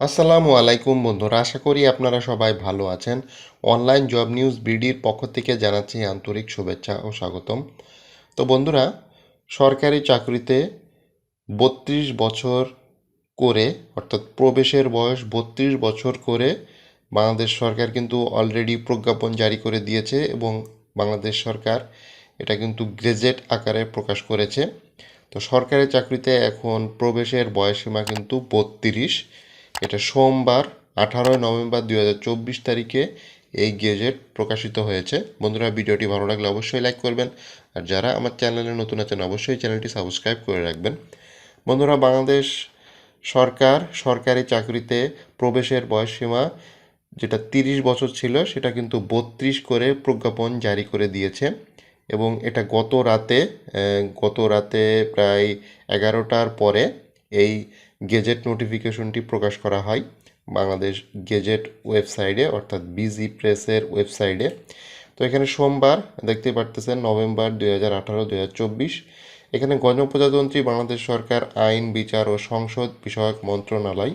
আসসালামু আলাইকুম বন্ধুরা, আশা করি আপনারা সবাই ভালো আছেন। অনলাইন জব নিউজ বিডির পক্ষ থেকে জানাচ্ছি আন্তরিক শুভেচ্ছা ও স্বাগতম। তো বন্ধুরা, সরকারি চাকরিতে বত্রিশ বছর করে, অর্থাৎ প্রবেশের বয়স বত্রিশ বছর করে, বাংলাদেশ সরকার কিন্তু অলরেডি প্রজ্ঞাপন জারি করে দিয়েছে এবং বাংলাদেশ সরকার এটা কিন্তু গ্রেজেট আকারে প্রকাশ করেছে। তো সরকারি চাকরিতে এখন প্রবেশের বয়সসীমা কিন্তু বত্রিশ। এটা সোমবার, আঠারোই নভেম্বর দুই হাজার চব্বিশ তারিখে এই গেজেট প্রকাশিত হয়েছে। বন্ধুরা, ভিডিওটি ভালো লাগলে অবশ্যই লাইক করবেন। আর যারা আমার চ্যানেলে নতুন আছেন, অবশ্যই চ্যানেলটি সাবস্ক্রাইব করে রাখবেন। বন্ধুরা, বাংলাদেশ সরকার সরকারি চাকরিতে প্রবেশের বয়সসীমা যেটা তিরিশ বছর ছিল, সেটা কিন্তু বত্রিশ করে প্রজ্ঞাপন জারি করে দিয়েছে। এবং এটা গত রাতে গত রাতে প্রায় এগারোটার পরে এই গেজেট নোটিফিকেশনটি প্রকাশ করা হয় বাংলাদেশ গেজেট ওয়েবসাইটে, অর্থাৎ বিজি প্রেসের ওয়েবসাইটে। তো এখানে সোমবার দেখতে পারতেছেন নভেম্বর দুই হাজার আঠারো, দুই হাজার চব্বিশ। এখানে গণপ্রজাতন্ত্রী বাংলাদেশ সরকার, আইন, বিচার ও সংসদ বিষয়ক মন্ত্রণালয়,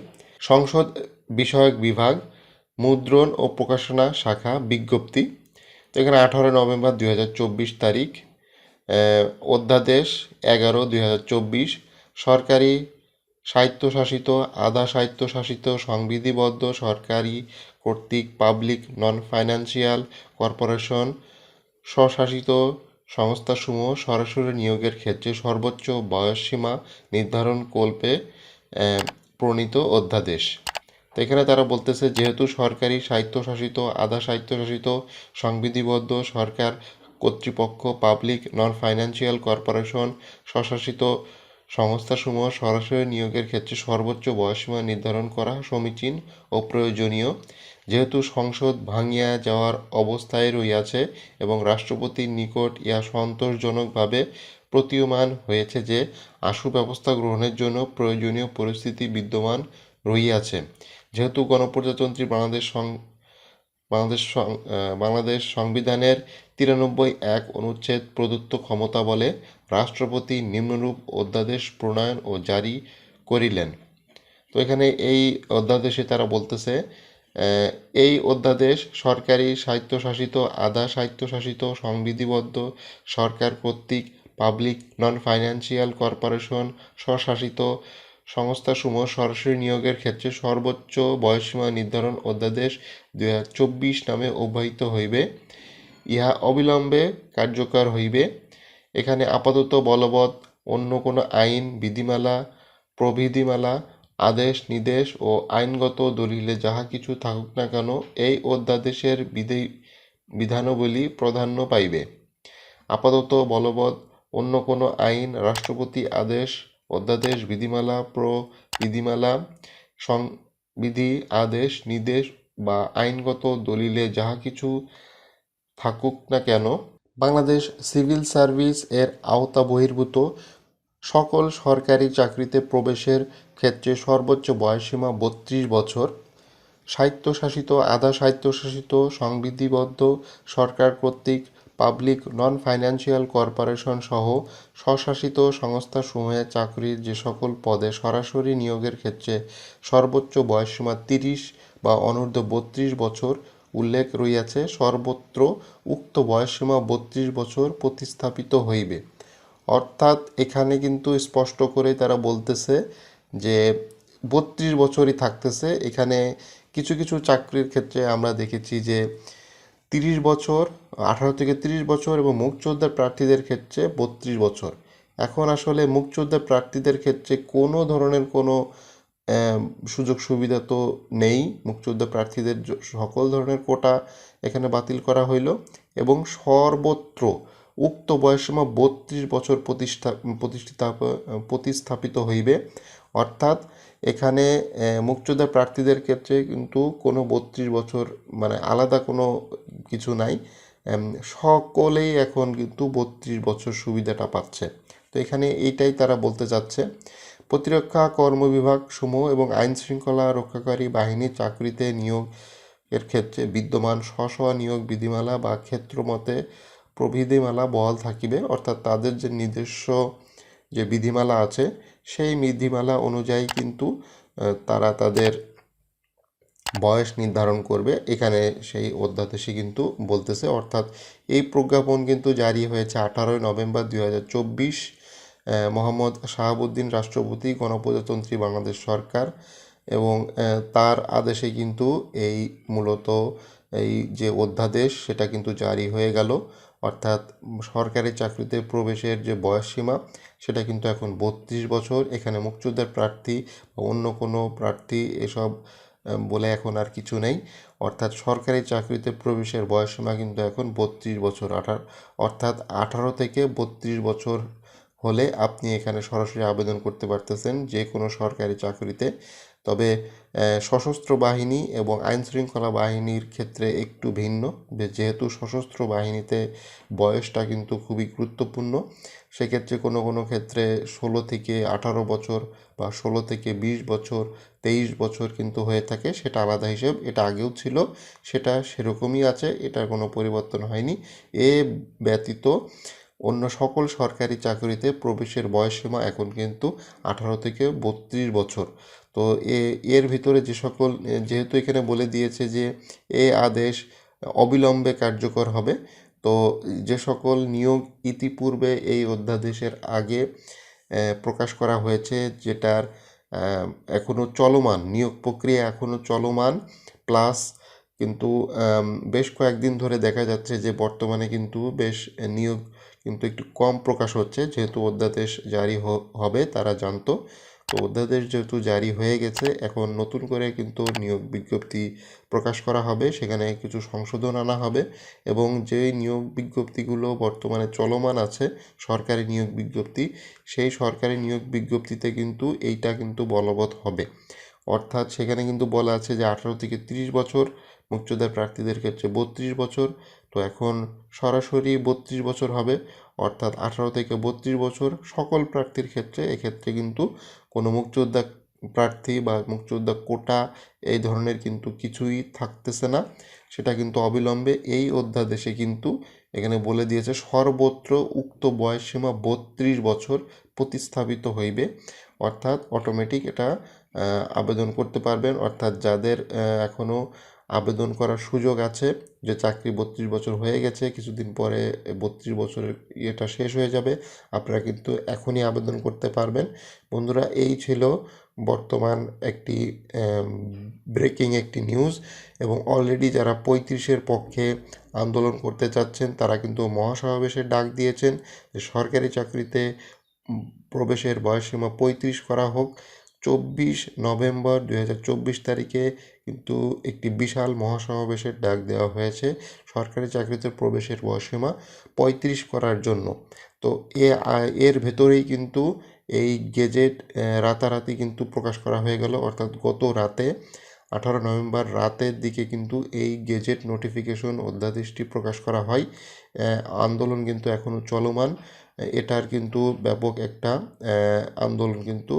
সংসদ বিষয়ক বিভাগ, মুদ্রণ ও প্রকাশনা শাখা বিজ্ঞপ্তি। তো এখানে আঠারো নভেম্বর দুই হাজার চব্বিশ তারিখ অধ্যাদেশ এগারো, দুই সরকারি স্বায়ত্তশাসিত, আধা স্বায়ত্তশাসিত, সংবিধিবদ্ধ সরকারি কর্তৃক পাবলিক নন ফাইন্যান্সিয়াল কর্পোরেশন, স্বশাসিত সংস্থাসমূহ সরাসরি নিয়োগের ক্ষেত্রে সর্বোচ্চ বয়সসীমা নির্ধারণ কল্পে প্রণীত অধ্যাদেশ। তো এখানে তারা বলতেছে, যেহেতু সরকারি স্বায়ত্তশাসিত, আধা স্বায়ত্তশাসিত, সংবিধিবদ্ধ সরকার কর্তৃপক্ষ পাবলিক নন ফাইন্যান্সিয়াল কর্পোরেশন, স্বশাসিত সংস্থাসমূহ সরাসরি নিয়োগের ক্ষেত্রে সর্বোচ্চ বয়সসীমা নির্ধারণ করা সমীচীন ও প্রয়োজনীয়। যেহেতু সংসদ ভাঙিয়া যাওয়ার অবস্থায় রইয়াছে এবং রাষ্ট্রপতির নিকট ইহা সন্তোষজনকভাবে প্রতীয়মান হয়েছে যে, আশু ব্যবস্থা গ্রহণের জন্য প্রয়োজনীয় পরিস্থিতি বিদ্যমান রহিয়াছে। যেহেতু গণপ্রজাতন্ত্রী বাংলাদেশ বাংলাদেশ বাংলাদেশ সংবিধানের তিরানব্বই এক অনুচ্ছেদ প্রদত্ত ক্ষমতা বলে রাষ্ট্রপতি নিম্নরূপ অধ্যাদেশ প্রণয়ন ও জারি করিলেন। তো এখানে এই অধ্যাদেশে তারা বলতেছে এই অধ্যাদেশ সরকারি স্বায়ত্তশাসিত, আধা স্বায়ত্তশাসিত, সংবিধিবদ্ধ সরকার কর্তৃক পাবলিক নন ফাইন্যান্সিয়াল কর্পোরেশন স্বশাসিত সংস্থাসমূহ সরাসরি নিয়োগের ক্ষেত্রে সর্বোচ্চ বয়সসীমা নির্ধারণ অধ্যাদেশ দুই চব্বিশ নামে অব্যাহত হইবে। ইহা অবিলম্বে কার্যকর হইবে। এখানে আপাতত বলবৎ অন্য কোনো আইন, বিধিমালা প্রবিধিমালা আদেশ, নির্দেশ ও আইনগত দলিলে যাহা কিছু থাকুক না কেন এই অধ্যাদেশের বিধি বিধানাবলী প্রাধান্য পাইবে। আপাতত বলবৎ অন্য কোনো আইন, রাষ্ট্রপতি আদেশ অধ্যাদেশ, বিধিমালা প্রবিধিমালা সংবিধি আদেশ, নির্দেশ বা আইনগত দলিলে যাহা কিছু থাকুক না কেন, বাংলাদেশ সিভিল সার্ভিস এর আওতা বহির্ভূত সকল সরকারি চাকরিতে প্রবেশের ক্ষেত্রে সর্বোচ্চ বয়সসীমা বত্রিশ বছর। স্বায়ত্তশাসিত, আধা স্বায়ত্তশাসিত, সংবিধিবদ্ধ সরকার কর্তৃক পাবলিক নন ফাইন্যান্সিয়াল কর্পোরেশন সহ স্বশাসিত সংস্থাসমূহে চাকরির যে সকল পদে সরাসরি নিয়োগের ক্ষেত্রে সর্বোচ্চ বয়সসীমা তিরিশ বা অনূর্ধ্ব বত্রিশ বছর উল্লেখ রইয়াছে, সর্বত্র উক্ত বয়সসীমা বত্রিশ বছর প্রতিস্থাপিত হইবে। অর্থাৎ এখানে কিন্তু স্পষ্ট করে তারা বলতেছে যে বত্রিশ বছরই থাকতেছে। এখানে কিছু কিছু চাকরির ক্ষেত্রে আমরা দেখেছি যে তিরিশ বছর আঠারো থেকে তিরিশ বছর এবং মুক্তিযোদ্ধা প্রার্থীদের ক্ষেত্রে বত্রিশ বছর। এখন আসলে মুক্তিযোদ্ধা প্রার্থীদের ক্ষেত্রে কোনো ধরনের কোনো সুযোগ সুবিধা তো নেই। মুক্তিযোদ্ধা প্রার্থীদের সকল ধরনের কোটা এখানে বাতিল করা হইল এবং সর্বত্র উক্ত বয়সসীমা বত্রিশ বছর প্রতিষ্ঠা, প্রতিষ্ঠিত, প্রতিস্থাপিত হইবে। অর্থাৎ এখানে মুক্তিযোদ্ধা প্রার্থীদের ক্ষেত্রে কিন্তু কোনো বত্রিশ বছর মানে আলাদা কোনো কিছু নাই। সকলেই এখন কিন্তু বত্রিশ বছর সুবিধাটা পাচ্ছে। তো এখানে এইটাই তারা বলতে চাচ্ছে, প্রতিরক্ষা কর্মবিভাগ সমূহ এবং আইন শৃঙ্খলা রক্ষাকারী বাহিনীর চাকরিতে নিয়োগ এর ক্ষেত্রে বিদ্যমান স্ব স্ব নিয়োগ বিধিমালা বা ক্ষেত্রমতে প্রবিধিমালা বহাল থাকিবে। অর্থাৎ তাদের যে নিজস্ব যে বিধিমালা আছে, সেই বিধিমালা অনুযায়ী কিন্তু তারা তাদের বয়স নির্ধারণ করবে। এখানে সেই অধ্যাদেশে কিন্তু বলতেছে, অর্থাৎ এই প্রজ্ঞাপন কিন্তু জারি হয়েছে আঠারোই নভেম্বর দুই হাজার চব্বিশ। মোহাম্মদ শাহাবুদ্দিন রাষ্ট্রপতি, গণপ্রজাতন্ত্রী বাংলাদেশ সরকার এবং তার আদেশে কিন্তু এই মূলত এই যে অধ্যাদেশ, সেটা কিন্তু জারি হয়ে গেল। অর্থাৎ সরকারি চাকরিতে প্রবেশের যে বয়সসীমা সেটা কিন্তু এখন বত্রিশ বছর। এখানে মুক্তিযোদ্ধার প্রার্থী বা অন্য কোনো প্রার্থী এসব বলে এখন আর কিছু নেই। অর্থাৎ সরকারি চাকরিতে প্রবেশের বয়সসীমা কিন্তু এখন বত্রিশ বছর। আঠারো অর্থাৎ আঠারো থেকে বত্রিশ বছর হলে আপনি এখানে সরাসরি আবেদন করতে পারতেছেন যে কোনো সরকারি চাকরিতে। তবে সশস্ত্র বাহিনী এবং আইন শৃঙ্খলা বাহিনীর ক্ষেত্রে একটু ভিন্ন। যেহেতু সশস্ত্র বাহিনীতে বয়সটা কিন্তু খুবই গুরুত্বপূর্ণ, সেক্ষেত্রে কোনো কোনো ক্ষেত্রে ষোলো থেকে আঠারো বছর বা ষোলো থেকে বিশ বছর, তেইশ বছর কিন্তু হয়ে থাকে, সেটা আলাদা হিসেব। এটা আগেও ছিল, সেটা সেরকমই আছে, এটার কোনো পরিবর্তন হয়নি। এ ব্যতীত অন্য সকল সরকারি চাকরিতে প্রবেশের বয়সসীমা এখন কিন্তু আঠারো থেকে বত্রিশ বছর। তো এ, এর ভিতরে যে সকল, যেহেতু এখানে বলে দিয়েছে যে এ আদেশ অবিলম্বে কার্যকর হবে, তো যে সকল নিয়োগ ইতিপূর্বে এই অধ্যাদেশের আগে প্রকাশ করা হয়েছে যেটার এখনও চলমান, নিয়োগ প্রক্রিয়া এখনও চলমান, প্লাস কিন্তু বেশ কয়েকদিন ধরে দেখা যাচ্ছে যে বর্তমানে কিন্তু বেশ নিয়োগ কিন্তু একটু কম প্রকাশ হচ্ছে। যেহেতু অধ্যাদেশ জারি হবে, তারা জানতো। তো অধ্যাদেশ যেহেতু জারি হয়ে গেছে, এখন নতুন করে কিন্তু নিয়োগ বিজ্ঞপ্তি প্রকাশ করা হবে। সেখানে কিছু সংশোধন আনা হবে এবং যে নিয়োগ বিজ্ঞপ্তিগুলো বর্তমানে চলমান আছে, সরকারি নিয়োগ বিজ্ঞপ্তি, সেই সরকারি নিয়োগ বিজ্ঞপ্তিতে কিন্তু এইটা কিন্তু বলবৎ হবে। অর্থাৎ সেখানে কিন্তু বলা আছে যে আঠারো থেকে তিরিশ বছর, মুক্তিযোদ্ধার প্রার্থীদের ক্ষেত্রে বত্রিশ বছর তো এখন সরাসরি বত্রিশ বছর হবে, অর্থাৎ আঠারো থেকে বত্রিশ বছর সকল প্রার্থীর ক্ষেত্রে, এক্ষেত্রে কিন্তু কোনো মুক্তিযোদ্ধা প্রার্থী বা মুক্তিযোদ্ধা কোটা এই ধরনের কিন্তু কিছুই থাকতেছে না। সেটা কিন্তু অবিলম্বে এই অধ্যাদেশে কিন্তু এখানে বলে দিয়েছে, সর্বত্র উক্ত বয়সসীমা বত্রিশ বছর প্রতিস্থাপিত হইবে। অর্থাৎ অটোমেটিক এটা আবেদন করতে পারবেন। অর্থাৎ যাদের এখনও আবেদন করার সুযোগ আছে যে চাকরি বত্রিশ বছর হয়ে গেছে, কিছুদিন পরে বত্রিশ বছরের ইয়েটা শেষ হয়ে যাবে। আপনারা কিন্তু এখনই আবেদন করতে পারবেন। বন্ধুরা, এই ছিল বর্তমান একটি ব্রেকিং একটি নিউজ এবং অলরেডি যারা পঁয়ত্রিশের পক্ষে আন্দোলন করতে চাচ্ছেন, তারা কিন্তু মহাসমাবেশের ডাক দিয়েছেন যে সরকারি চাকরিতে প্রবেশের বয়সসীমা পঁয়ত্রিশ করা হোক। চব্বিশ নভেম্বর দু হাজার চব্বিশ তারিখে কিন্তু একটি বিশাল মহাসমাবেশের ডাক দেওয়া হয়েছে সরকারি চাকরিতে প্রবেশের বয়সীমা পঁয়ত্রিশ করার জন্য। তো এ এর ভেতরেই কিন্তু এই গেজেট রাতারাতি কিন্তু প্রকাশ করা হয়ে গেল। অর্থাৎ গত রাতে, আঠারো নভেম্বর রাতের দিকে কিন্তু এই গেজেট নোটিফিকেশন অধ্যাদেশটি প্রকাশ করা হয়। আন্দোলন কিন্তু এখনও চলমান। এটার কিন্তু ব্যাপক একটা আন্দোলন কিন্তু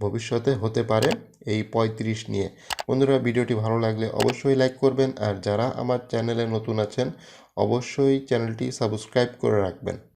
ভবিষ্যতে হতে পারে এই পঁয়ত্রিশ নিয়ে। বন্ধুরা, ভিডিওটি ভালো লাগলে অবশ্যই লাইক করবেন আর যারা আমার চ্যানেলে নতুন আছেন, অবশ্যই চ্যানেলটি সাবস্ক্রাইব করে রাখবেন।